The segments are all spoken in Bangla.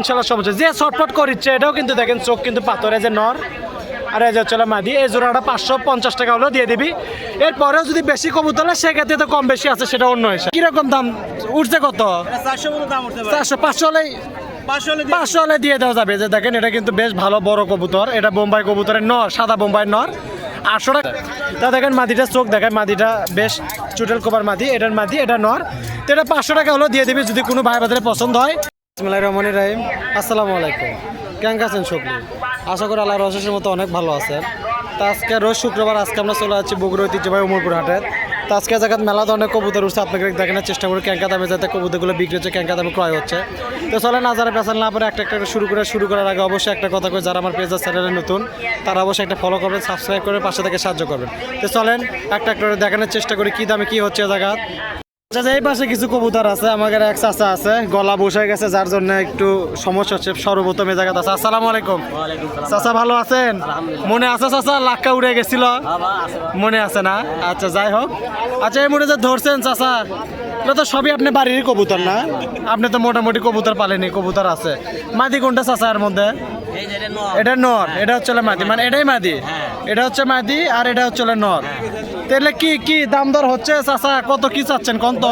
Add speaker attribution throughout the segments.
Speaker 1: ইনশাল্লাহ সমস্যা যে ছটফট করিচ্ছে এটাও কিন্তু দেখেন চোখ কিন্তু পাথরে যে নর। আর এই যে হচ্ছে মাদি এই জোড়াটা পাঁচশো পঞ্চাশ টাকা হলেও দিয়ে দিবি। এরপরেও যদি বেশি কবুতর হয় সেক্ষেত্রে তো কম বেশি আছে সেটা অন্য হিসাব। কীরকম দাম? উঠছে কত?
Speaker 2: চারশো
Speaker 1: পাঁচশো হলেই
Speaker 2: পাঁচশো হলে দিয়ে
Speaker 1: দেওয়া যাবে। যে দেখেন এটা কিন্তু বেশ ভালো বড় কবুতর। এটা বোম্বাই কবুতরের নর সাদা বোম্বাই নর। আটশো টাকা তা দেখেন মাদিটা চোখ দেখেন মাদিটা বেশ চুটেল কোবার মাদি এটার মাদি এটা নর। তো এটা পাঁচশো টাকা হলেও দিয়ে দিবি যদি কোনো ভাই বাজারে পছন্দ হয়। ইসমাইল রহমান রাহিম। আসসালামু আলাইকুম। কেমন আছেন সকলে? আশা করি আল্লাহর অশেষের মতো অনেক ভালো আছেন। তা আজকে রোজ শুক্রবার আজকে আমরা চলে যাচ্ছি বগুড়া ঐতিহ্যবাহী উমরপুর হাটে। তো আজকে জায়গায় মেলাতে অনেক কবুতর উঠছে। আপনাকে দেখানোর চেষ্টা করি ক্যাঙ্কা দামে যাতে কবুতরগুলো বিক্রি হচ্ছে ক্যাঙ্কা দামে ক্রয় হচ্ছে। তো চলে না যারা পেছাল না পরে একটা একটা শুরু করে, শুরু করার আগে অবশ্যই একটা কথা করে যারা আমার পেজের চ্যানেলে নতুন, তারা অবশ্যই একটা ফলো করবেন সাবস্ক্রাইব করে পাশে থেকে সাহায্য করবেন। তো চলেন, একটা একটা দেখানোর চেষ্টা করি, কী দামে কী হচ্ছে জায়গা আচ্ছা এই পাশে কিছু কবুতর আছে আমাদের এক চাচা আছে গলা বসে গেছে যার জন্য একটু সমস্যা হচ্ছে সর্বপ্রথম এই জায়গাতে আছে। আসসালামু আলাইকুম। চাচা ভালো আছেন? মনে আছে চাচা লাক্কা উড়ে গেছিল? মনে আছে না? আচ্ছা যাই হোক। আচ্ছা এই মনে যে ধরছেন চাচা এটা তো সবই আপনি বাড়িরই কবুতর না? আপনি তো মোটামুটি কবুতর পালেনি কবুতর আছে। মাদি কোনটা চাচা এর মধ্যে?
Speaker 2: এটা
Speaker 1: নর। এটা হচ্ছে মাদি। মানে এটাই মাদি? এটা হচ্ছে মাদি আর এটা হচ্ছে নর। তাহলে কি কি দাম দর হচ্ছে চাচা? কত কি চাচ্ছেন? কত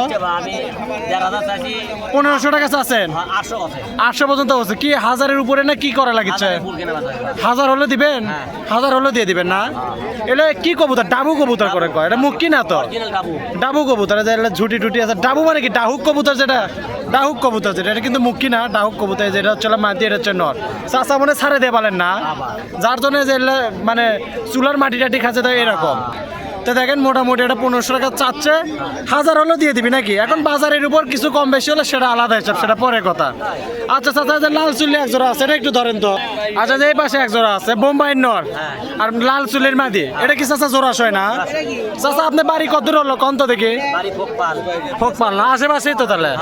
Speaker 1: পনেরোশো টাকা চাচ্ছেন?
Speaker 2: আটশো
Speaker 1: পর্যন্ত হচ্ছে। কি হাজারের উপরে না কি করা লাগিচ্ছে? হাজার হলে দিবেন? হাজার হলে দিয়ে দিবেন না? এটা কি কবুতর? ডাবু কবুতর করে কয়। এটা মুখ কি না তো?
Speaker 2: ডাবু।
Speaker 1: কবুতর যে ঝুটি টুটি আছে। ডাবু মানে কি? ডাহুক কবুতর যেটা? ডাহুক কবুতর যেটা। এটা কিন্তু মুখী না? ডাহুক কবুতর যেটা হচ্ছে মাটি এটা হচ্ছে নর। চাষা মনে ছাড়ে দিয়ে পালেন না? যার জন্য যে মানে চুলার মাটি টাটি খাচ্ছে তো এরকম। তো দেখেন মোটামুটি এটা পনেরোশো টাকা চাচ্ছে। হাজার হলেও দিয়ে দিবি নাকি? এখন বাজারের উপর কিছু কম বেশি হলে সেটা আলাদা হিসাব সেটা পরে কথা। আচ্ছা চাচা যে লাল চুলি এক জোড়া আছে এটা একটু ধরেন তো। আচ্ছা যে এই পাশে এক জোড়া আছে বোম্বাইয়ের নর আর লাল চুলির মাদি। এটা কি চাচা জোড়া হয় না? চাচা আপনি বাড়ি কত দূর হলো? কন্ত দেখি?
Speaker 2: ফোকপাল
Speaker 1: পাল না? আশেপাশেই তো তাহলে।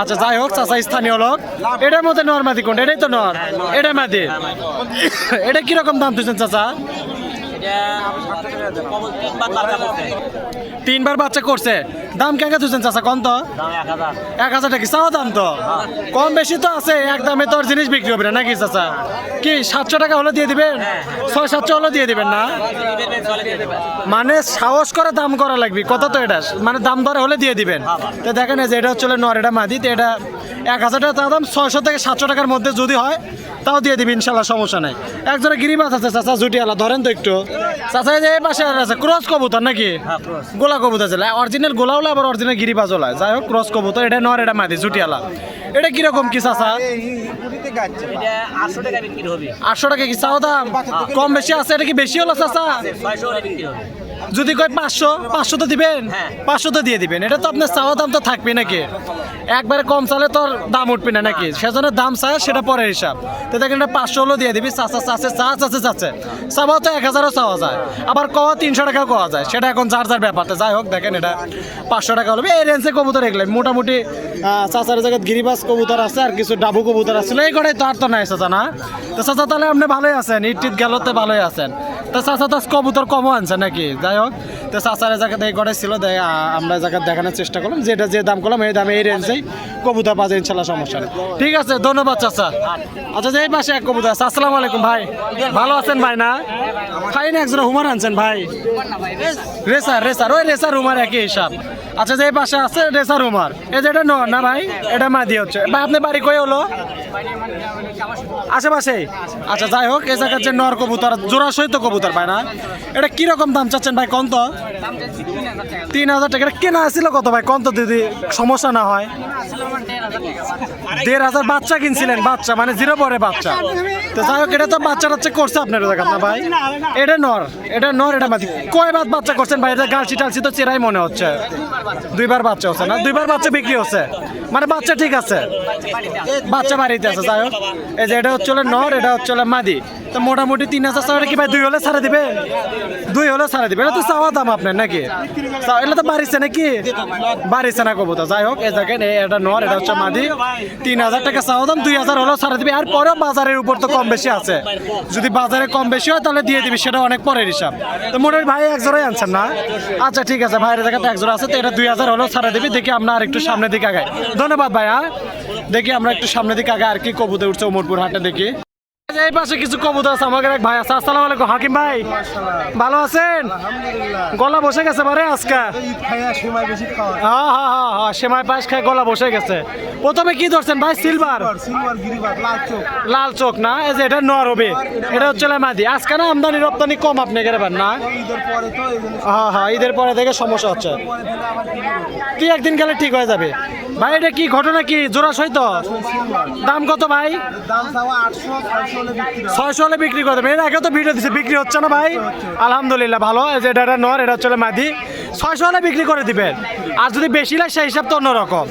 Speaker 1: আচ্ছা যাই হোক চাচা স্থানীয় লোক। এটার মধ্যে নর মাদি কোনটা? এটাই তো নর। এটা মাদি। এটা কীরকম দাম তুলছেন চাচা?
Speaker 2: তিনবার বাচ্চা করছে।
Speaker 1: দাম কেঙ্কা তুলছেন চাচা? কম তো?
Speaker 2: এক হাজার।
Speaker 1: টাকা চাওয়া দাম তো? কম বেশি তো আছে এক দামে তোর জিনিস বিক্রি হবে না নাকি চাচা? কি সাতশো টাকা হলে দিয়ে দিবেন? ছয় সাতশো হলে দিয়ে দিবেন না? মানে সাহস করে দাম করা লাগবে। কত তো এটা? মানে দাম দরে হলে দিয়ে দিবেন। তো দেখেন যে এটা হচ্ছে নর এটা মাদি তো এটা এক হাজার টাকা তাও দাম ছয়শো থেকে সাতশো টাকার মধ্যে যদি হয় তাও দিয়ে দিবি ইনশাল্লাহ সমস্যা নাই। একজনে গিরিবাস আছে চাচা জুটিয়ালা ধরেন তো একটু। চাচা যে এই পাশে আর আছে ক্রস কবুতর নাকি?
Speaker 2: হ্যাঁ ক্রস।
Speaker 1: গোলা কবুতর ছিল। অরিজিনাল গোলা হলো আবার অরিজিনাল গিরিবাজ হলো যাই হোক ক্রস কবুতর এটা নর এটা মাদি জুটিয়ালা এটা কীরকম কি চাচা?
Speaker 2: আটশো টাকা বিক্রি হবে।
Speaker 1: আটশো টাকা কি চাও দাম? কম বেশি আছে এটা কি বেশি হলো চাচা? যদি কয় পাঁচশো পাঁচশো তো দিবেন?
Speaker 2: হ্যাঁ।
Speaker 1: পাঁচশো তো দিয়ে দিবেন। এটা তো আপনার চাওয়া দাম তো থাকবে নাকি? একবারে কম চালে তোর দাম উঠবে না নাকি? সেজন্য দাম চায়, সেটা পরের হিসাব। তো দেখেন এটা পাঁচশো হলেও দিয়ে দিবি চাচা চাচে চা চাচে চাচে চাওয়া তো এক হাজারও চাওয়া যায়। আবার কওয়া তিনশো টাকাও কওয়া যায়। সেটা এখন যার যার ব্যাপার। তো যাই হোক, দেখেন এটা পাঁচশো টাকা হলো। এই রেঞ্জে কবুতর এগুলো মোটামুটি চাচার জায়গায় গিরিবাস কবুতর আছে আর কিছু ডাবু কবুতর আছে। এই কটাই তো আর তো নাই চাচা, না? তো চাচা তাহলে আপনি ভালোই আছেন। ইট টিট গেলতে ভালোই আছেন। তো চাচা তো কবুতর কমও আনছে নাকি? যাই হোক, তো চাচার জায়গাতে এই কটাই ছিল। আমরা জায়গা দেখানোর চেষ্টা করলাম। যেটা যে দাম করলাম, এই দামে এই রেঞ্জেই কবুতর পাওয়া ইনশাল্লাহ সমস্যা নেই। ঠিক আছে, ধন্যবাদ চাচা। আচ্ছা যে এই পাশে এক কবুতর আছে, আসসালামু আলাইকুম ভাই। ভালো আছেন ভাই না? ভাই, না একজন হুমার আনছেন ভাই। রেসার রেসার, ওই রেসার হুমার একই হিসাব। আচ্ছা যে এই পাশে আছে, রেসার হুমার। এই যে এটা না ভাই? এটা মাদি হচ্ছে। ভাই, আপনি বাড়ি কই হলো? আশেপাশে আচ্ছা যাই হোক, এই জায়গার যে নর কবুতর, জোড়া সহিত কবুতর ভাই না? এটা কীরকম দাম চাচ্ছেন ভাই, কন্ত? তিন হাজার টাকা। কেনা ছিল কত ভাই? কন্ত দিদি, সমস্যা না হয়। দেড় হাজার বাচ্চা কিনছিলেন, বাচ্চা মানে জিরো পরে বাচ্চা। তো যাই হোক, এটা তো বাচ্চা টাচ্চা করছে আপনার দেখান না ভাই? এটা নর এটা নর, এটা মাঝি কয় বাদ বাচ্চা করছেন ভাই? এটা গালছি টালছি তো চেরাই মনে হচ্ছে। দুইবার বাচ্চা হচ্ছে না? দুইবার বাচ্চা বিক্রি হচ্ছে। মানে বাচ্চা ঠিক আছে। বাচ্চা বাড়িতে আছে। যাই হোক। এই যে এটা হচ্ছে নর, এটা হচ্ছে মাদি। তো মোটামুটি তিন হাজার চাওয়াটা কি ভাই দুই হলে ছাড়া দিবে? দুই হলে ছাড়া দিবে। এটা তো চাওয়া দাম আপনার নাকি? এটা তো বাড়িছে নাকি? বাড়িছে না কবুতর। যাই হোক, এই দেখেন এটা নর, এটা হচ্ছে মাদি। তিন হাজার টাকা চাওয়া দাম, দুই হাজার হলেও ছাড়া দিবে। আর পরেও বাজারের উপর তো কম বেশি আছে। যদি বাজারে কম বেশি হয়, তাহলে দিয়ে দিবি। সেটা অনেক পরের হিসাব। তো মোটামুটি ভাই, এক জোড়াই আনছেন না? আচ্ছা ঠিক আছে। ভাইয়ের জায়গাতে এক জোড়া আছে, তো এটা দুই হাজার হলেও ছাড়া দিবি। দেখি আমরা আর একটু সামনের দিকে আগাই। ধন্যবাদ ভাই হ্যাঁ দেখি আমরা একটু সামনের দিকে আগে আর কি কবুতর উঠছে ওমরপুর হাটে দেখি। আচ্ছা, এই পাশে কিছু কবুতর আছে আমাদের এক ভাই আছে। আসসালামু আলাইকুম হাকিম ভাই। ভালো আছেন? গলা বসে গেছে বারে আজকে। হ্যাঁ হ্যাঁ হ্যাঁ হ্যাঁ সেমাই পায়েস খায় গলা বসে গেছে। প্রথমে কি ধরছেন ভাই? সিলভার?
Speaker 3: লাল চোখ।
Speaker 1: না? এই যে এটা নর হবে। এটা হচ্ছে মাদি আজকে না আমদানি রপ্তানি কম আপনি গেলেন না?
Speaker 3: ঈদের পরে তো
Speaker 1: হ্যাঁ হ্যাঁ ঈদের পরে থেকে সমস্যা হচ্ছে। তুই একদিন গেলে ঠিক হয়ে যাবে? ভাই, এটা কি ঘটনা কি? জোড়া সহিত দাম কত ভাই?
Speaker 3: ছয়শো হলে বিক্রি
Speaker 1: করতে এর আগে তো ভিডিও দিচ্ছে বিক্রি হচ্ছে না ভাই। আলহামদুলিল্লাহ, ভালো। যে এটা একটা নর, এটা হচ্ছে মাদি। ছয়শো হলে বিক্রি করে দিবেন। আর যদি বেশি লাগে, সেই হিসাব তো অন্যরকম।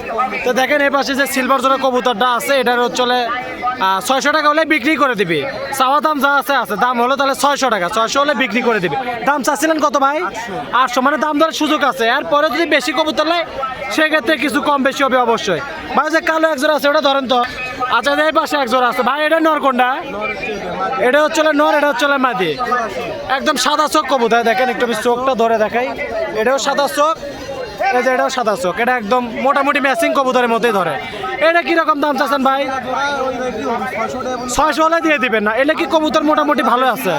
Speaker 1: তো দেখেন এই পাশে যে সিলভার জোড়া কবুতরটা আছে, এটার হচ্ছে ছয়শো টাকা হলে বিক্রি করে দিবি। চাওয়া দাম যা আছে আছে। দাম হলো তাহলে ছয়শো টাকা। ছয়শো হলে বিক্রি করে দিবি। দাম চাচ্ছিলেন কত ভাই? আটশো। মানে দাম ধরার সুযোগ আছে। আর পরে যদি বেশি কবুতর নেয়, সেক্ষেত্রে কিছু কম বেশি হবে অবশ্যই। ভাই যে কালো এক জোড়া আছে, ওটা ধরেন তো। আচ্ছা এই পাশে এক জোড়া আছে। ভাই, এটা নর কোনটা? এটা হচ্ছে নর, এটা হচ্ছে মাদি। একদম সাদা চোখ কবুতর। দেখেন একটু আমি চোখটা ধরে দেখাই। এটাও সাদা চোখ। এই যে এটাও সাদা চোখ এটা একদম মোটামুটি ম্যাচিং কবুতরের মধ্যেই ধরে। এটা কীরকম দাম চাচ্ছেন ভাই?
Speaker 3: ছয়শো
Speaker 1: হলে দিয়ে দিবেন না এটা কি কবুতর মোটামুটি ভালো আছে?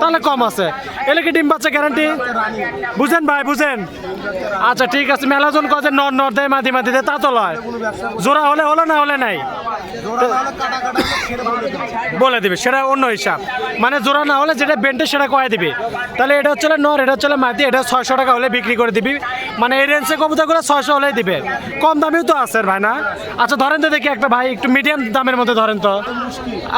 Speaker 1: তাহলে কম আছে। এলে কি ডিম বাচ্চা গ্যারান্টি বুঝেন ভাই বুঝেন। আচ্ছা ঠিক আছে মেলাজন কাজে নর নর দেয় মাদি মাদি দেয় তা তো লয়। জোড়া হলে হলো না হলে নাই?
Speaker 3: বলে দিবে।
Speaker 1: সেটা অন্য হিসাব। মানে জোড়া না হলে যেটা বেন্টে সেটা কয়ে দিবি। তাহলে এটা হচ্ছে নর এটা হচ্ছে মাটি এটা ছয়শো টাকা হলে বিক্রি করে দিবি। মানে এই রেঞ্জে কবুতরগুলো ছয়শো হলেই দিবে। কম দামেও তো আছে ভাই না? আচ্ছা ধরেন তো দেখি একটা ভাই একটু মিডিয়াম দামের মধ্যে ধরেন তো।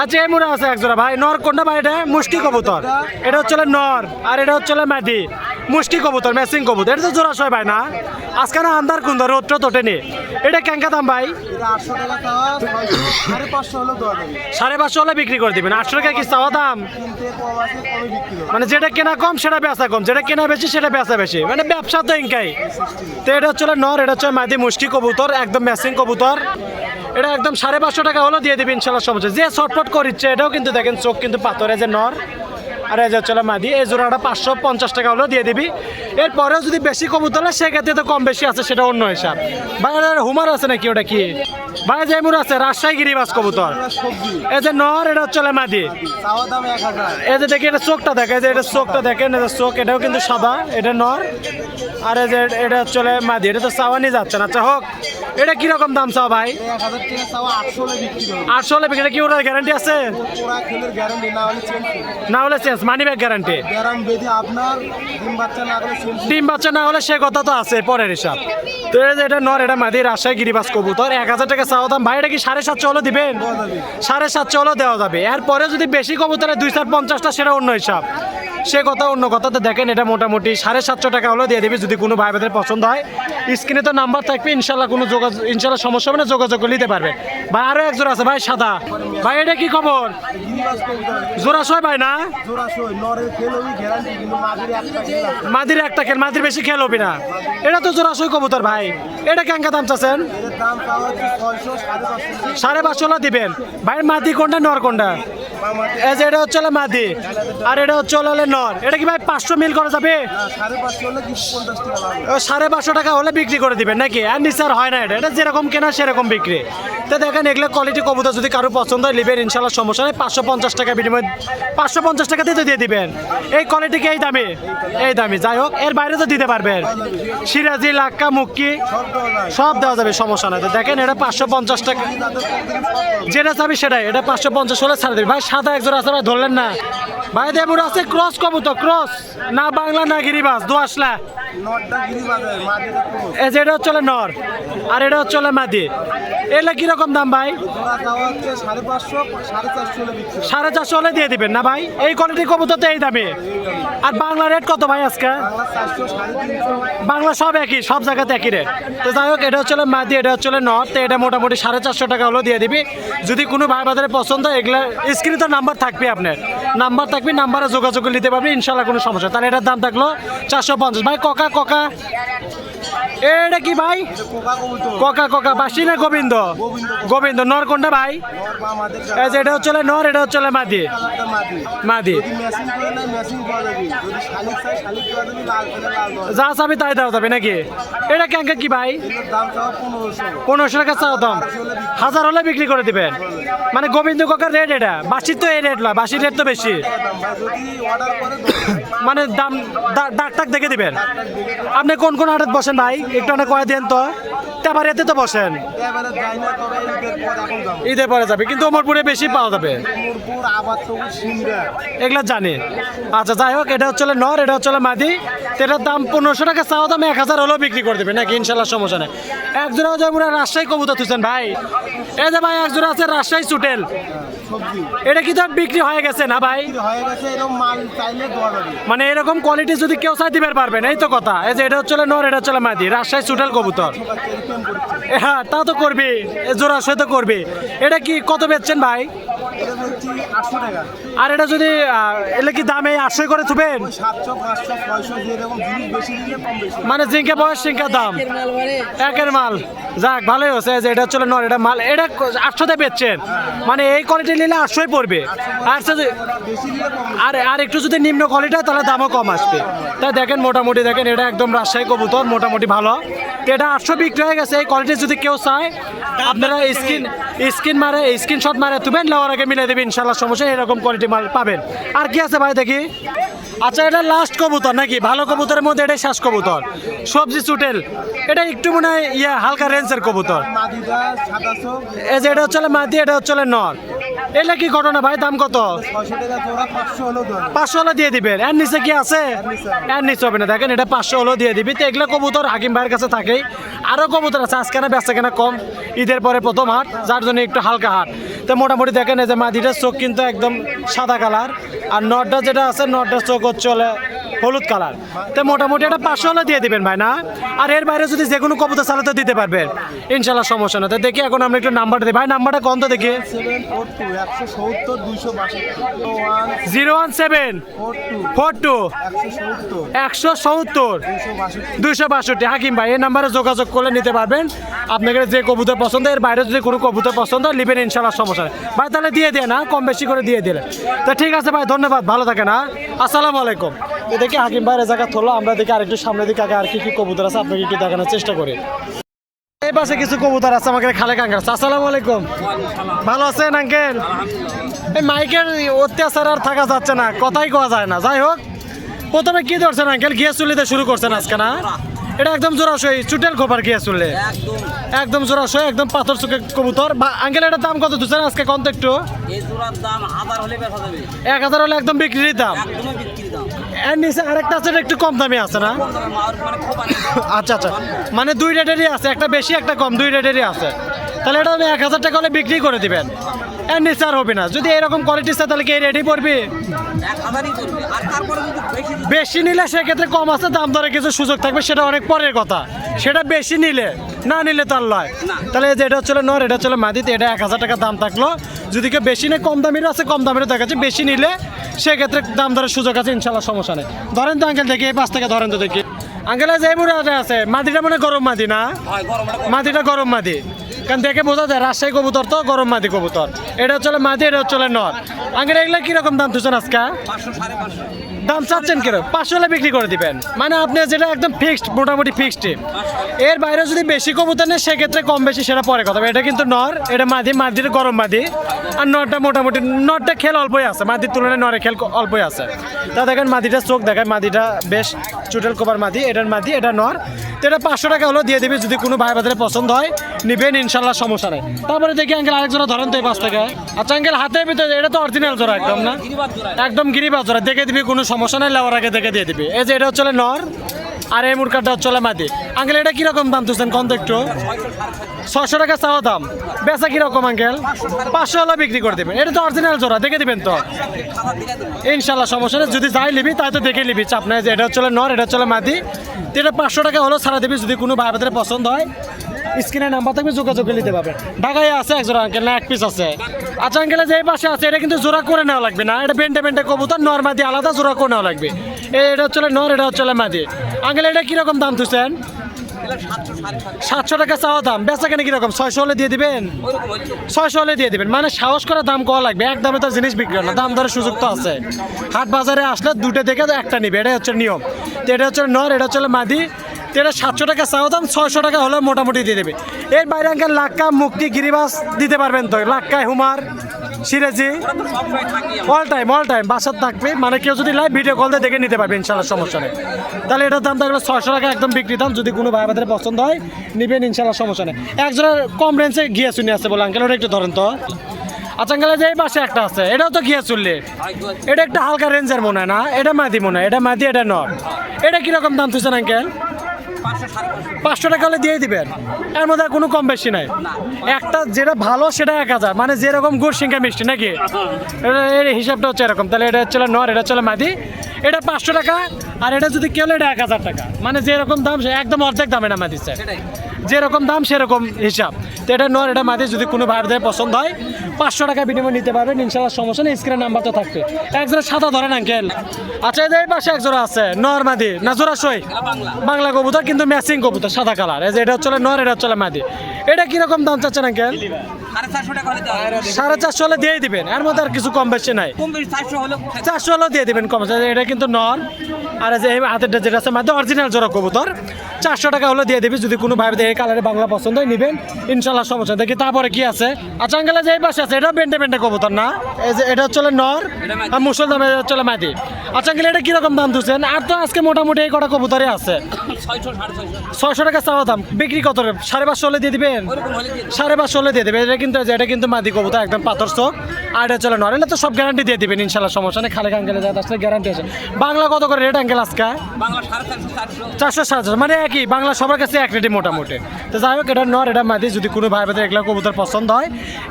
Speaker 1: আচ্ছা এই মুড়ে আছে একজোড়া ভাই নর কোনটা ভাই এটা? মুষ্টি কবুতর। এটা হচ্ছে নর। আর এটা হচ্ছে মাদি মুষ্টি কবুতর ম্যাচিং কবুতর। এটা তো জোড়া ছয় ভাই না? আজকে না আন্দার কুন্দর রোদটা তোটেনি এটা কেঙ্কা দাম ভাই?
Speaker 3: সাড়ে পাঁচশো
Speaker 1: হলে বিক্রি করে দিবেন। আটশো টাকা কি চাওয়া দাম? মানে যেটা কেনা কম, সেটা বেচা কম। যেটা কেনা বেশি, সেটা বেচা বেশি। মানে ব্যবসা তো ইনকাই। তো এটা হচ্ছে নর, এটা হচ্ছে মাদি মুষ্টি কবুতর, একদম ম্যাচিং কবুতর। এটা একদম সাড়ে পাঁচশো টাকা হলো দিয়ে দিবি ইনশাল্লাহ সমস্যা। যে শর্টফট করিচ্ছে, এটাও কিন্তু দেখেন চোখ কিন্তু পাথরে যে নর। আর এই যে হচ্ছে মাদি এই জোড়াটা পাঁচশো পঞ্চাশ টাকা হলেও দিয়ে দিবি। এরপরেও যদি বেশি কবুতর হয় সেক্ষেত্রে তো কম বেশি আছে সেটা অন্য হিসাব। বাইরে হুমার আছে নাকি ওটা কি? বাইরে যেমন আছে রাজশাহী গিরিবাস কবুতর।
Speaker 3: এটা
Speaker 1: এই যে নর এটা হচ্ছে মাদি। এই যে দেখি এটা চোখটা দেখে যে এটা চোখটা দেখেন যে চোখ এটাও কিন্তু সাদা এটা নর। আর এই যে এটা চলে মাদি এটা তো চাওয়ানি যাচ্ছে না। আচ্ছা হোক। এটা কীরকম দাম চাও ভাই?
Speaker 3: আটশো হলে বিক্রি
Speaker 1: হলে কি ওটার গ্যারান্টি আছে?
Speaker 3: না হলে চেঞ্জ
Speaker 1: মানি ব্যাগ গ্যারান্টি
Speaker 3: আপনার ডিম বাচ্চা না
Speaker 1: হলে সে কথা তো আছে পরের হিসাব। তো এটা নর এটা মাদি রাজশাহী গিরিবাস কবুতর। এক হাজার টাকা চাওয়া দাম। ভাই এটা কি সাড়ে সাতশো হলে দিবেন? সাড়ে সাতশো হলেও দেওয়া যাবে। এরপরে যদি বেশি কবুতরে দুই চার পঞ্চাশটা সেটা অন্য হিসাব। সে কথা অন্য কথা। তো দেখেন এটা মোটামুটি সাড়ে সাতশো টাকা হলেও দিয়ে দিবি। যদি কোনো ভাই পছন্দ হয় স্ক্রিনে তো নাম্বার থাকবে ইনশাল্লাহ কোনো যোগাযোগ ইনশাল্লাহ সমস্যা হবে না, যোগাযোগ নিতে পারবে। ভাই, আরও একজন আছে, ভাই, সাদা। ভাই, এটা কি খবর? জোড়া ছয় ভাই না? মাদির একটা খেল মাদির বেশি খেল হবি না। এটা তো জোড়া ছয় কবুতর ভাই। এটা কেঙ্কা দাম চাচ্ছেন?
Speaker 3: সাড়ে পাঁচশো।
Speaker 1: দিবেন। ভাই মাদি কোনটা নর কোনটা? এই যে এটা হচ্ছে হলো মাদি। আর এটা হচ্ছে হলে নর। এটা কি ভাই পাঁচশো মিল করা যাবে?
Speaker 3: সাড়ে পাঁচশো টাকা
Speaker 1: হলে বিক্রি করে দিবেন নাকি? আর নিচে আর হয় না এটা। এটা যেরকম কেনা সেরকম বিক্রি। তো দেখেন এগুলো কোয়ালিটি কবুতর যদি কারও পছন্দ হয় নেবেন ইনশাল্লাহ সমস্যা নেই। পাঁচশো পঞ্চাশ টাকা বিনিময়, পাঁচশো পঞ্চাশ টাকাতেই তো দিয়ে দিবেন। এই কোয়ালিটিকে এই দামে? এই দামে। যাই হোক, এর বাইরে তো দিতে পারবেন। সিরাজি, লাক্কা, মুক্কি,
Speaker 3: সব দেওয়া
Speaker 1: যাবে, সমস্যা নাই। দেখেন, এটা পাঁচশো পঞ্চাশ টাকা। যেটা চাবি সেটাই, এটা পাঁচশো পঞ্চাশ হলে ছাড়ে দেবে ভাই, সাদা একজন আছে, ভাই, ধরলেন না। ভাই, দেবুর আছে ক্রস কবুতর ক্রস না বাংলা, না গিরিবাস দোয়াশলা
Speaker 3: নটটা
Speaker 1: এটা হচ্ছে নর আর এটা হচ্ছে হলো মাদি। এগুলো কীরকম দাম ভাই?
Speaker 3: সাড়ে চারশো হলে
Speaker 1: দিয়ে দিবেন না ভাই? এই কোয়ালিটির কবুতর তো এই দামে। আর বাংলা রেট কত ভাই আজকে?
Speaker 3: বাংলা
Speaker 1: সব একই সব জায়গাতে একই রেট তো যাই হোক এটা হচ্ছে মাদি এটা হচ্ছে হলো নর তো এটা মোটামুটি সাড়ে চারশো টাকা হলো দিয়ে দিবি। যদি কোনো ভাই বাজারে পছন্দ এগুলো স্ক্রিনে তো নাম্বার থাকবে আপনার। নাম্বার থাকবে নাম্বারে যোগাযোগ নিতে পারবেন ইনশাল্লাহ কোনো সমস্যা তাহলে এটার দাম থাকল চারশো পঞ্চাশ। ভাই ককা ককা এটা কি ভাই?
Speaker 3: কোকা
Speaker 1: ককা বাসি না গোবিন্দ? গোবিন্দ নর কোনটা ভাই? এই যে এটা হচ্ছে নর এটা হচ্ছে মাদি। মাদি। যা চাবি তাই দেওয়া যাবে নাকি? এটা ক্যাঙ্কা কি ভাই?
Speaker 3: পনেরোশো।
Speaker 1: টাকা চাও দাম। হাজার হলে বিক্রি। করে দিবেন। মানে গোবিন্দ কাকার রেট এটা। বাসির তো এই রেট নয় বাসির রেট তো বেশি। মানে দাম দাগ টাক দেখে দিবেন। আপনি কোন কোন হাটত বসেন ভাই? একটু অনেক কয়ে দেন তো। তেবারিয়াতে তো বসেন। ঈদের পর যাব, কিন্তু ওমরপুরে বেশি পাওয়া যাবে। এগুলো জানি। আচ্ছা যাই হোক, এটা হচ্ছে নর, এটা হচ্ছে মাদি। এটার দাম পনেরোশো টাকা, চাওয়া দাম এক হাজার হলেও বিক্রি করে দেবে নাকি? ইনশাল্লাহ সমস্যা নেই। এক জোড়া যেমন রাজশাহী কবুতর তুলছেন ভাই। এই যে ভাই এক জোড়া আছে রাজশাহী চুটেল। এটা কি তো বিক্রি হয়ে গেছে না ভাই? মানে এরকম কোয়ালিটি যদি কেউ চাই দিবে পারবেন এই তো কথা। এই যে এটা হচ্ছে নর, এটা হচ্ছে মাদি। রাজশাহী চুটাল কবুতর। হ্যাঁ তা তো করবে জোড়া সে তো করবে এটা কি কত বেচছেন ভাই?
Speaker 3: টাকা।
Speaker 1: আর এটা যদি এলে কি দামে আটশো করে
Speaker 3: বেশি
Speaker 1: মানে জিঙ্কে বয়স সিঙ্কা দাম। একের মাল যাক ভালোই হচ্ছে যে এটা চলে নর এটা মাল এটা আটশোতে বেচছেন। মানে এই কোয়ালিটি নিলে আটশোই পড়বে। আর। আর আর একটু যদি নিম্ন কোয়ালিটি হয় তাহলে দামও কম আসবে। তাই দেখেন মোটামুটি দেখেন এটা একদম রাজশাহী কবুতর মোটামুটি ভালো। এটা আটশো বিক্রি হয়ে গেছে এই কোয়ালিটি যদি কেউ চায় আপনারা স্ক্রিন স্ক্রিন মারে স্ক্রিনশট মারে তুবেন নেওয়ার আগে মিলে দেবেন ইনশাল্লাহ সমস্যা এরকম কোয়ালিটি পাবেন। আর কি আছে ভাই দেখি? আচ্ছা এটা লাস্ট কবুতর নাকি? ভালো কবুতরের মধ্যে এটাই শ্বাস কবুতর। সবজি চুটেল। এটা একটু মনে হয় ইয়া, হালকা রেঞ্জের কবুতর। এই যে এটা হচ্ছে মাদি, এটা হচ্ছে নর। এটা কি ঘটনা ভাই? দাম কত?
Speaker 3: পাঁচশো
Speaker 1: হলো দিয়ে দিবেন। এর নিচে কি আছে? এর নিচে হবে না। দেখেন, এটা পাঁচশো হলো দিয়ে দিবি। তো এগুলো কবুতর হাকিম ভাইয়ের কাছে থাকেই। আরও কবুতর আছে আজকে না বেচা কেনা কম। ঈদের পরে প্রথম হাট, যার জন্য একটু হালকা হাট। তো মোটামুটি দেখেন এই যে মাদিটার চোখ কিন্তু একদম সাদা কালার। আর নটটা যেটা আছে, নটটার চোখ হচ্ছে হলুদ কালার। তো মোটামুটি একটা পাঁচশো হলে দিয়ে দিবেন ভাই, না? আর এর বাইরে যদি যে কোনো কবুতর চালাতে দিতে পারবেন। ইনশাল্লাহ সমস্যা না তো দেখি এখন আমরা একটু নাম্বারটা দিই। ভাই নাম্বারটা কত দেখি? Zero one seven.
Speaker 3: Four two. একশো সত্তর। দুইশো বাষট্টি।
Speaker 1: হাকিম ভাই, এই নাম্বারে যোগাযোগ করলে নিতে পারবেন। আপনাকে যে কবুতর পছন্দ, এর বাইরে যদি কোনো কবুতর পছন্দ হয় নেবেন ইনশাল্লাহ, সমস্যা নেই। ভাই, তাহলে দিয়ে দেন না কম বেশি করে দিয়ে দিলেন তো ঠিক আছে ভাই, ধন্যবাদ। ভালো থাকেন হ্যাঁ? আসসালামু আলাইকুম। এ দেখি হাকিম ভাইয়ের জায়গা থলো আমরা দেখি আরেকটু সামনে দিকে আগে আর কি কি কবুতর আছে আপনাকে একটু দেখানোর চেষ্টা করি। এই পাশে কিছু কবুতর আছে আমাকে খালে কাঙ্গার আসসালামু আলাইকুম। ভালো আছেন আঙ্কেল? এই মাইকের অত্যাচার আর থাকা যাচ্ছে না কথাই কোয়া যায় না। যাই হোক প্রথমে কি ধরছেন আঙ্কেল? গিয়ে চুলিতে শুরু করছেন আজকে না? এটা একদম জোড়াশই চুটেল খোপার গিয়ে চুললে
Speaker 2: একদম
Speaker 1: জোড়াশই একদম পাথর চুকে কবুতর। বা আঙ্কেল এটার দাম কত দিচ্ছেন আজকে? কত একটু। এক হাজার হলে একদম বিক্রির দাম। এর নিচে আরেকটা আছে একটু কম দামি আছে না? আচ্ছা আচ্ছা। মানে দুই রেটেরই আছে, একটা বেশি, একটা কম, দুই রেটেরই আছে। তাহলে এটা আমি এক হাজার টাকা হলে বিক্রি করে দিবেন। এর নিচে আর হবে না। যদি এরকম কোয়ালিটি চাই তাহলে কি রেডি পড়বি?
Speaker 2: বেশি
Speaker 1: নিলে সেক্ষেত্রে কম আছে, দাম দরে কিছু সুযোগ থাকবে, সেটা অনেক পরের কথা। সেটা বেশি নিলে, না নিলে তার লয়। তাহলে যে এটা হচ্ছিল নর, এটা হচ্ছিল মাদিতে, এটা এক হাজার টাকা দাম থাকল। যদি কেউ বেশি নেই কম দামেরও আছে, কম দামেরও দেখা যাচ্ছে বেশি নিলে সেক্ষেত্রে দাম ধরার সুযোগ আছে ইনশাল্লাহ সমস্যা নেই। ধরেন তো আঙ্কেল দেখি এই পাশ থেকে ধরেন তো দেখি। আঙ্কেল যে মুড়ে আছে মাদিটা মানে গরম মাদি না?
Speaker 2: মাটিটা গরম
Speaker 1: মাদিটা গরম মাদি কারণ দেখে বোঝা যায় রাজশাহী কবুতর তো গরম মাদি কবুতর। এটা হচ্ছে মাদি এটা হচ্ছে নর। আঙ্কেল এগুলো কীরকম দাম তুলছেন আজকে? দাম চাচ্ছেন কীরকম? পাঁচশো হলে বিক্রি করে দিবেন। মানে আপনি যেটা একদম ফিক্সড মোটামুটি ফিক্সড এর বাইরে যদি বেশি কবুতর নেই সেক্ষেত্রে কম বেশি সেটা পরে কথা। এটা কিন্তু নর, এটা মাদি, মাদির গরম মাদি। আর নরটা মোটামুটি, নরটা খেল অল্পই আছে। মাদির তুলনায় নরে খেল অল্পই আছে। তা দেখেন মাদিটা চোখ দেখায়, মাদিটা বেশ চুটেল কোপার মাদি, এটার মাদি, এটা নর। তো এটা পাঁচশো টাকা হলেও দিয়ে দিবি, যদি কোনো ভাই বাজারে পছন্দ হয়, নিবেন, ইনশাল্লাহ সমস্যা নেই। তারপরে দেখি আঙ্কেল আরেক জোড়া ধরেন তো এই পাঁচ টাকা আচ্ছা আঙ্কেল হাতের ভিতরে, এটা তো অরিজিনাল জোড়া একদম না? একদম গিরিবাজ জোড়া। দেখে দিবি কোনো সমস্যা নাই লেওয়ার আগে দেখে দিয়ে দিবি। এই যে এটা হচ্ছে নর, আর এই মুরকাটা হচ্ছে মাদি। আঙ্কেল, এটা কীরকম দাম তুলছেন? কত একটু? ছশো টাকা চাওয়া দাম। বেচা কীরকম, আঙ্কেল? পাঁচশো হলে বিক্রি করে দেবেন। এটা তো অরিজিনাল জোড়া, দেখে দিবেন তো। ইনশাল্লাহ সমস্যা নেই। যদি যাই নিবি, তাই তো দেখে নিবি। চাপ নাই যে এটা হচ্ছে নর, এটা হচ্ছে মাদি। এটা পাঁচশো টাকা হলেও ছাড়া দিবি, যদি কোনো ভাই পছন্দ হয়। স্ক্রিনে নাম্বার থাকবে, যোগাযোগ করে নিতে পারবে ঢাকায় আছে এক আঙ্কেল না এক পিস আছে। আচ্ছা আঙ্কেলে যে পাশে আছে, এটা কিন্তু জোড়া করে নেওয়া লাগবে না। এটা বেন্টে বেন্টে কবুতর, নর মাদি আলাদা জোড়া করে নেওয়া লাগবে। এটা হচ্ছে নর, এটা হচ্ছে মাদি। আঙ্কেল এটা কীরকম দাম তুলছেন
Speaker 2: সাতশো
Speaker 1: টাকা চাওয়া দাম। বেচা কেন কীরকম? ছয়শো হলে দিয়ে দিবেন? ছয়শো হলে দিয়ে দিবেন। মানে সাহস করে দাম কওয়া লাগবে। এক দামে তো জিনিস বিক্রি হয় না। দাম দরের সুযোগ তো আছে। হাট বাজারে আসলে দুটো দেখে একটা নিবে। এটা হচ্ছে নিয়ম। তো এটা হচ্ছে নর, এটা হচ্ছে মাদি। তো এটা সাতশো টাকা চাও দাম, ছয়শো টাকা হলে মোটামুটি দিয়ে দেবে। এর বাইরে আঙ্কেল লাক্কা, মুক্তি, গিরিবাস দিতে পারবেন তো। লাক্কায় হুমার, সিরাজি অল টাইম অল টাইম বাসার থাকবে। মানে কেউ যদি লাইভ ভিডিও কল দিয়ে দেখে নিতে পারবে ইনশাল্লাহ সমস্যা নেই। তাহলে এটার দাম থাকবে ছয়শো টাকা একদম বিক্রি দাম, যদি কোনো ভাই আমাদের পছন্দ হয়, নিবেন ইনশাল্লাহ সমস্যা নেই। একজনের কম রেঞ্জে গিয়ে শুনে আসছে বলে আঙ্কেল, ওটা একটু ধরেন তো। আচ্ছা আঙ্কেল যে এই পাশে একটা আছে, এটাও তো গিয়ে চললে। এটা একটা হালকা রেঞ্জের মনে হয় না, এটা মাদি মনে হয়, এটা মাদি, এটা নট এটা কীরকম দাম তুলছেন আঙ্কেল?
Speaker 2: পাঁচশো
Speaker 1: টাকা হলে দিয়ে দিবেন। এর মধ্যে কোনো কম বেশি নাই। একটা যেটা ভালো সেটা এক হাজার। মানে যেরকম গুড়, সিংকা, মিষ্টি নাকি? এর হিসাবটা হচ্ছে এরকম। তাহলে এটা হচ্ছে নর, এটা হচ্ছে মাদি। এটা পাঁচশো টাকা, আর এটা যদি কেউ এটা এক হাজার টাকা। মানে যেরকম দাম, সে একদম অর্ধেক দামে নামা দিচ্ছে। যেরকম দাম, সেরকম হিসাব। তো এটা নর এটা মাদি যদি কোনো ভাইদের পছন্দ হয়, পাঁচশো টাকা বিনিময় নিতে পারবেন ইনশাল্লাহ সমস্যা নেই স্ক্রিনের নাম্বার তো থাকবে। একজোড়া সাদা ধরেন আঙ্কেল আচ্ছা এই পাশে একজোড়া আছে নর মাদি। না, জোড়া সই?
Speaker 2: বাংলা
Speaker 1: বাংলা কবুতর, কিন্তু ম্যাচিং কবুতর, সাদা কালার এই যে এটা হচ্ছে নর এটা হচ্ছে মাদি। এটা কীরকম দাম চাচ্ছেন আঙ্কেল
Speaker 2: সাড়ে চারশো টাকা হলে
Speaker 1: দিয়ে দিবেন এর মধ্যে আর কিছু কম বেশি নাই।
Speaker 2: চারশো হলেও
Speaker 1: দিয়ে দিবেন কম এটা কিন্তু নন আর যে এই হাতেরটা যেটা আছে অরিজিনাল জোড়া কবুতর। চারশো টাকা হলে দিয়ে দিবি যদি কোনো ভাই এই কালারে বাংলা পছন্দ হয় নিবেন। ইনশাল্লাহ সমস্যা দেখি তারপরে কি আছে? আচ্ছা যে পাশে আছে এটা বেন্টে বেন্টে কবুতর না? এই যে এটা হচ্ছে নর আর মুসল দামে হচ্ছে মাদি। আচ্ছা আঙ্কেল এটা কীরকম দাম দিচ্ছেন আর তো আজকে মোটামুটি এই কটা কবুতরই আছে।
Speaker 2: ছয়শো
Speaker 1: টাকা চাওয়া দাম। বিক্রি কত? সাড়ে পাঁচশো হলে দিয়ে দিবেন। সাড়ে পাঁচশো হলে দিয়ে দেবে কিন্তু এটা কিন্তু মাদি কবুতর একদম পাথর চোখ। আর এটা চলে নয় তো সব গ্যারান্টি দিয়ে দিবেন ইনশাল্লাহ সমস্যা নেই। খালি আঙ্কেলে যা আসলে গ্যারান্টি আছে। বাংলা কত করে রেট আঙ্কেল আজকে?
Speaker 2: চারশো
Speaker 1: সাড়ে চারশো মানে একই বাংলা সবার কাছে এক রেটে মোটামুটি। তো যাই হোক এটা নর এটা মাদি যদি কোনো ভাই ভাইদের এগুলো কবুতর পছন্দ হয়।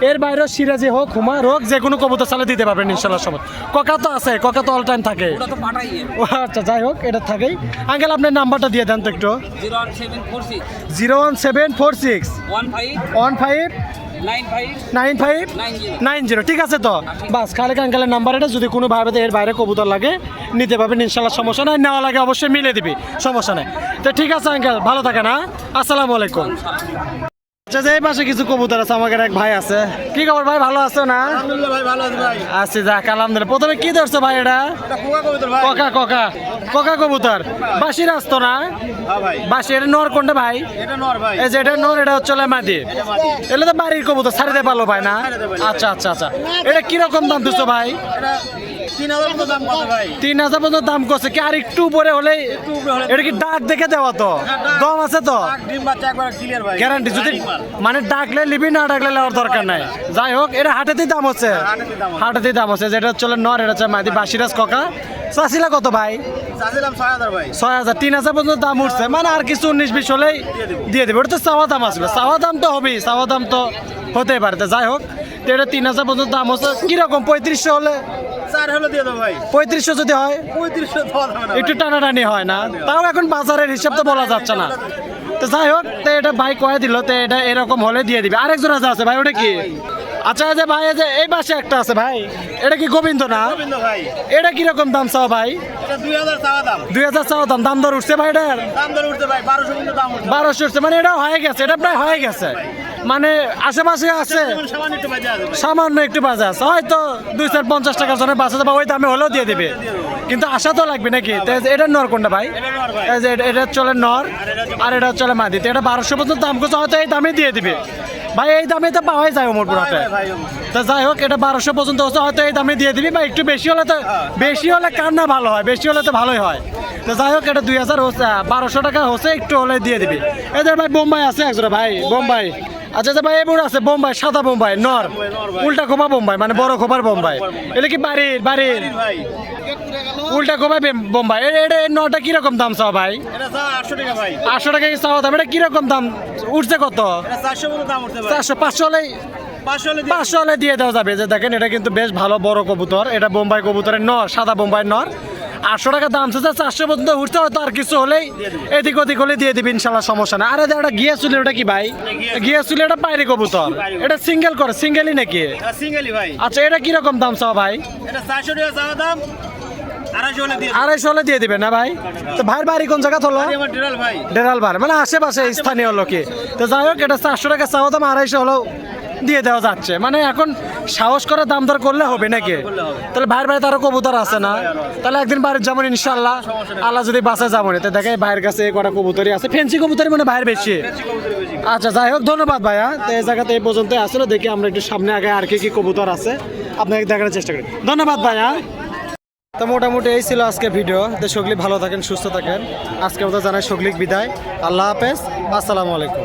Speaker 1: এর বাইরেও সিরাজি হোক হুমার হোক যে কোনো কবুতর চালে দিতে পারবেন ইনশাল্লাহ সময় ককা তো আছে ককা তো অল টাইম থাকে। আচ্ছা যাই হোক এটা থাকেই। আঙ্কেল আপনার নাম্বারটা দিয়ে দেন তো একটু।
Speaker 2: Zero one seven four six.
Speaker 1: Zero one seven four six.
Speaker 2: One five.
Speaker 1: One five.
Speaker 2: Nine five
Speaker 1: nine
Speaker 2: zero.
Speaker 1: ঠিক আছে তো। বাস খালেক আঙ্কালের নাম্বার এটা। যদি কোনো ভাবে এর বাইরে কবুতর লাগে, নিতে পারবেন ইনশাল্লাহ সমস্যা নাই। নেওয়া লাগে অবশ্যই মিলে দিবি, সমস্যা নাই। তো ঠিক আছে আঙ্কেল ভালো থাকেন হ্যাঁ? আসসালামু আলাইকুম। আচ্ছা যে পাশে কিছু কবুতর আছে আমাদের এক ভাই আছে। কি খবর ভাই ভালো আছো না?
Speaker 3: আছে
Speaker 1: যাক আলহামদুলিল্লাহ। প্রথমে কি ধরছো ভাই এটা?
Speaker 3: কবুতর
Speaker 1: ককা ককা। ককা কবুতর। বাসি রাস্তো না?
Speaker 3: হ্যাঁ
Speaker 1: বাসি এটা নর কোনটা ভাই? এই যে এটা নর এটা হচ্ছে মাদি।
Speaker 3: এটা
Speaker 1: তো বাড়ির কবুতর ছাড়িতে পারল ভাই না? আচ্ছা আচ্ছা আচ্ছা। এটা কীরকম দাম দিচ্ছ ভাই?
Speaker 3: তিন হাজার
Speaker 1: পর্যন্ত দাম করছে কি আর একটু উপরে হলে এটা কি ডাক দেখে দেওয়া তো?
Speaker 3: হ্যাঁ,
Speaker 1: দম আছে তো? গ্যারান্টি যদি মানে ডাকলে লিবি না ডাকলে নেওয়ার দরকার নাই। যাই হোক এটা হাটেতেই দাম হচ্ছে।
Speaker 3: হাটেতেই দাম হচ্ছে।
Speaker 1: হাটেতেই দাম হচ্ছে। যেটা চলে নর এটা হচ্ছে মাদি বাসিরাজ ককা। চাষিলা কত ভাই?
Speaker 3: ছয় হাজার
Speaker 1: তিন হাজার পর্যন্ত দাম উঠছে। মানে আর কিছু উনিশ বিশ হলেই দিয়ে দেবে। ওটা তো চাওয়া দাম আসবে। চাওয়া দাম তো হবেই। চাওয়া দাম তো হতেই পারে। যাই হোক তো এটা তিন হাজার পর্যন্ত দাম হচ্ছে। কীরকম? পঁয়ত্রিশশো হলে
Speaker 3: চার হলে দিয়ে দেবো ভাই।
Speaker 1: পঁয়ত্রিশশো যদি হয়?
Speaker 3: পঁয়ত্রিশশো
Speaker 1: একটু টানাটানি হয় না। তাও এখন বাজারের হিসাব তো বলা যাচ্ছে না। তো যাই হোক তো এটা ভাই কয়ে দিল তো এটা এরকম হলে দিয়ে দিবে। আরেকজন আছে আছে ভাই ওটা কি? আচ্ছা যে ভাই যে এই পাশে একটা আছে ভাই। এটা কি গোবিন্দ না? এটা কীরকম দাম চাও ভাই?
Speaker 3: দুই হাজার চাওয়া দাম।
Speaker 1: চাও দাম। দাম দর উঠছে ভাই এটার?
Speaker 3: বারোশো উঠছে।
Speaker 1: মানে এটা হয়ে গেছে এটা প্রায় হয়ে গেছে। মানে আশেপাশে আছে।
Speaker 3: সামান্য একটু বাজে আছে।
Speaker 1: হয়তো দুই চার পঞ্চাশ টাকার জন্য বাঁচা যাবে ওই দামে হলেও দিয়ে দিবে। কিন্তু আশা তো লাগবে নাকি? এটা নর কোনটা ভাই?
Speaker 3: এটা
Speaker 1: চলে নর আর এটা চলে মাদি। তো এটা বারোশো পর্যন্ত দাম করছে হয়তো এই দামে দিয়ে দিবে। ভাই এই দামে তো পাওয়াই যায় ওমরপুর হাটে
Speaker 3: ভাই, ভাই,
Speaker 1: তো যাই হোক এটা বারোশো পর্যন্ত হচ্ছে হয়তো এই দামে দিয়ে দিবি। বা একটু বেশি হলে তো বেশি হলে কার না ভালো হয় বেশি হলে তো ভালোই হয়। তো যাই হোক এটা দুই হাজার বারোশো টাকা হচ্ছে একটু হলে দিয়ে দিবি। এদের ভাই বোম্বাই আছে একজোড়া ভাই বোম্বাই। আচ্ছা আচ্ছা ভাই এবার আছে বোম্বাই সাদা বোম্বাই নর। উল্টা খোপা বোম্বাই মানে বড় খোপার বোম্বাই। এটা কি বাড়ির বাড়ির? উল্টা বেম- বোম্বাই। এটা নটা কীরকম দাম চাও ভাই?
Speaker 3: আটশো টাকা
Speaker 1: আটশো টাকা কি চাওয়া দাম? এটা কীরকম দাম? উঠছে কত?
Speaker 3: চারশো
Speaker 1: পাঁচশো হলেই
Speaker 3: পাঁচশো হলে দিয়ে
Speaker 1: দেওয়া যাবে। যে দেখেন এটা কিন্তু বেশ ভালো বড় কবুতর। এটা বোম্বাই কবুতরের নর সাদা বোম্বাই নর। আটশো টাকা দাম চাচ্ছে চারশো পর্যন্ত উঠতে হয়তো আর কিছু হলেই এদিক ওদিক হলে দিয়ে দিবি ইনশাল্লাহ সমস্যা না আরে এটা গিয়ে চুলি ওটা কি ভাই? গিয়ে চুলি এটা বাইরে কবুতর। এটা সিঙ্গেল করে সিঙ্গেলই নাকি?
Speaker 3: সিঙ্গেলই ভাই।
Speaker 1: আচ্ছা এটা কীরকম দাম চাও ভাই?
Speaker 3: এটা চারশো টাকা চাওয়া দাম আড়াইশো হলে দিয়ে
Speaker 1: হলে দিবেন না ভাই? তো ভাইয়ের বাড়ি কোন জায়গা হলো
Speaker 3: ডিরাল ভাই।
Speaker 1: মানে আশেপাশে স্থানীয় লোকে তো যাই হোক এটা চারশো টাকা চাওয়া দাম আড়াইশো হলেও দিয়ে দেওয়া যাচ্ছে। মানে এখন সাহস করে দাম দর করলে হবে নাকি? তাহলে ভাইয়ের বাড়িতে আরও কবুতর আছে না? তাহলে একদিন বাড়ির যেমন ইনশাল্লাহ আল্লাহ যদি বাসে যাব না। তো দেখে ভাইয়ের কাছে কটা কবুতরই আছে। ফেন্সি কবুতরই মানে ভাইয়ের বেশি। আচ্ছা যাই হোক ধন্যবাদ ভাইয়া। তো এই জায়গাতে এই পর্যন্ত আসলে। দেখি আমরা একটু সামনে আগে আর কি কি কবুতর আছে। আপনাকে দেখানোর চেষ্টা করি। ধন্যবাদ ভাইয়া। তো মোটামুটি এই ছিল আজকে ভিডিও। তো সগলি ভালো থাকেন সুস্থ থাকেন। আজকে মতো জানাই সগলিক বিদায়। আল্লাহ হাফেজ। আসসালামু আলাইকুম।